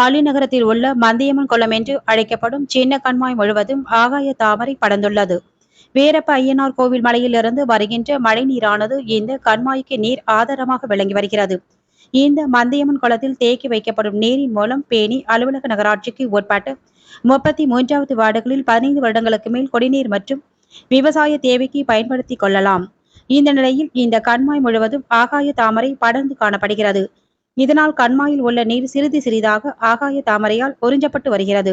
அலிநகரத்தில் உள்ள மந்தியம்மன் குளம் என்று அழைக்கப்படும் சின்ன கண்மாய் முழுவதும் ஆகாய தாமரை படர்ந்துள்ளது. வீரப்ப ஐயனார் கோவில் மலையிலிருந்து வருகின்ற மழை நீரானது இந்த கண்மாய்க்கு நீர் ஆதாரமாக விளங்கி வருகிறது. இந்த மந்தியம்மன் குளத்தில் தேக்கி வைக்கப்படும் நீரின் மூலம் பேணி அலுவலக நகராட்சிக்கு உட்பட்டு முப்பத்தி மூன்றாவது வார்டுகளில் பதினைந்து வருடங்களுக்கு மேல் குடிநீர் மற்றும் விவசாய தேவைக்கு பயன்படுத்திக் கொள்ளலாம். இந்த நிலையில் இந்த கண்மாய் முழுவதும் ஆகாய தாமரை படர்ந்து காணப்படுகிறது. இதனால் கண்மாயில் உள்ள நீர் சிறிது சிறிதாக ஆகாய தாமரையால் உறிஞ்சப்பட்டு வருகிறது.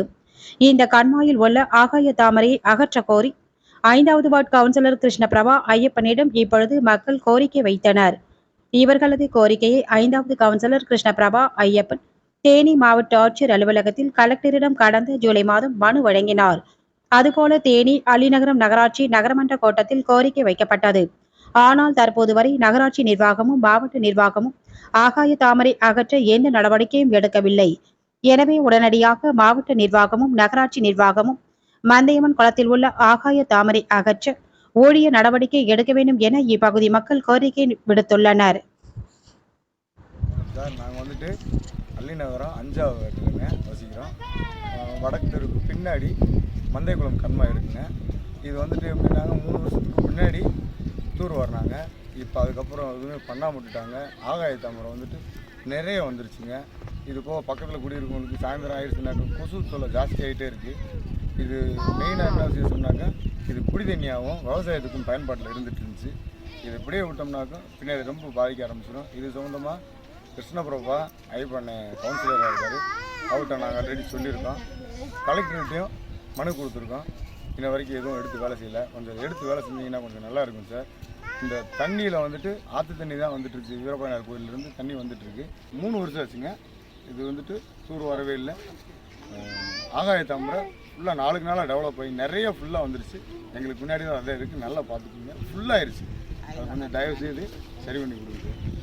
இந்த கண்மாயில் உள்ள ஆகாய தாமரையை அகற்ற கோரி ஐந்தாவது வார்டு கவுன்சிலர் கிருஷ்ணபிரபா ஐயப்பனிடம் இப்பொழுது மக்கள் கோரிக்கை வைத்தனர். இவர்களது கோரிக்கையை ஐந்தாவது கவுன்சிலர் கிருஷ்ணபிரபா ஐயப்பன் தேனி மாவட்ட ஆட்சியர் அலுவலகத்தில் கலெக்டரிடம் கடந்த ஜூலை மாதம் மனு வழங்கினார். அதுபோல தேனி அலிநகரம் நகராட்சி நகரமன்ற கோட்டத்தில் கோரிக்கை வைக்கப்பட்டது. ஆனால் தற்போது வரை நகராட்சி நிர்வாகமும் மாவட்ட நிர்வாகமும் ஆகாய தாமரை அகற்ற எந்த நடவடிக்கையும் எடுக்கவில்லை. எனவே உடனடியாக மாவட்ட நிர்வாகமும் நகராட்சி நிர்வாகமும் மந்தையம்மன் குளத்தில் உள்ள ஆகாய தாமரை அகற்ற ஊழிய நடவடிக்கை எடுக்க வேண்டும் என இப்பகுதி மக்கள் கோரிக்கை விடுத்துள்ளனர். சார் நாங்கள் வந்துட்டு அள்ளிநகரம் அஞ்சாவது இடத்துலங்க வசிக்கிறோம். வடக்கு தெருக்கு பின்னாடி மந்தைக்குளம் கண்மா இருக்குங்க. இது வந்துட்டு எப்படின்னாங்க மூணு வருஷத்துக்கு முன்னாடி தூர் வர்றாங்க. இப்போ அதுக்கப்புறம் எதுவுமே பண்ணாமல் விட்டுட்டாங்க. ஆகாய தாமரை வந்துட்டு நிறைய வந்துருச்சுங்க. இது போக பக்கத்தில் குடியிருக்கவங்களுக்கு சாயந்தரம் ஆயிடுச்சுனாக்கா கொசு தொல்லை ஜாஸ்தி ஆகிட்டே இருக்குது இது மெயினாக என்ன விஷயம் சொன்னாக்கா இது குடி தண்ணியாகவும் விவசாயத்துக்கும் பயன்பாட்டில் இருந்துட்டு இருந்துச்சு. இது இப்படியே விட்டோம்னாக்கா பின்னாடி ரொம்ப பாதிக்க ஆரம்பிச்சிடும் இது சம்மந்தமாக கிருஷ்ணபிரபா ஐபண்ண கவுன்சிலராக இருக்கார் அவர்கிட்ட நாங்கள் ஆல்ரெடி சொல்லியிருக்கோம். கலெக்டர்கிட்டையும் மனு கொடுத்துருக்கோம். இன்ன வரைக்கும் எதுவும் எடுத்து வேலை செய்யலை. கொஞ்சம் எடுத்து வேலை செஞ்சீங்கன்னா கொஞ்சம் நல்லா இருக்கும் சார். இந்த தண்ணியில் வந்துட்டு ஆற்று தண்ணி தான் வந்துட்டு இருக்கு. வீரபாயனார் கோயிலிருந்து தண்ணி வந்துட்டு இருக்கு. மூணு வருஷம் ஆச்சுங்க. இது வந்துட்டு சூர் வரவே இல்லை. ஆகாய தாமரை ஃபுல்லாக நாளுக்கு நாளாக டெவலப் ஆகி நிறைய ஃபுல்லாக வந்துருச்சு. எங்களுக்கு முன்னாடி தான் அதே இருக்குது நல்லா பார்த்துக்குங்க. ஃபுல்லாகிருச்சு அதை கொஞ்சம் தயவு செய்து சரி பண்ணி கொடுக்குது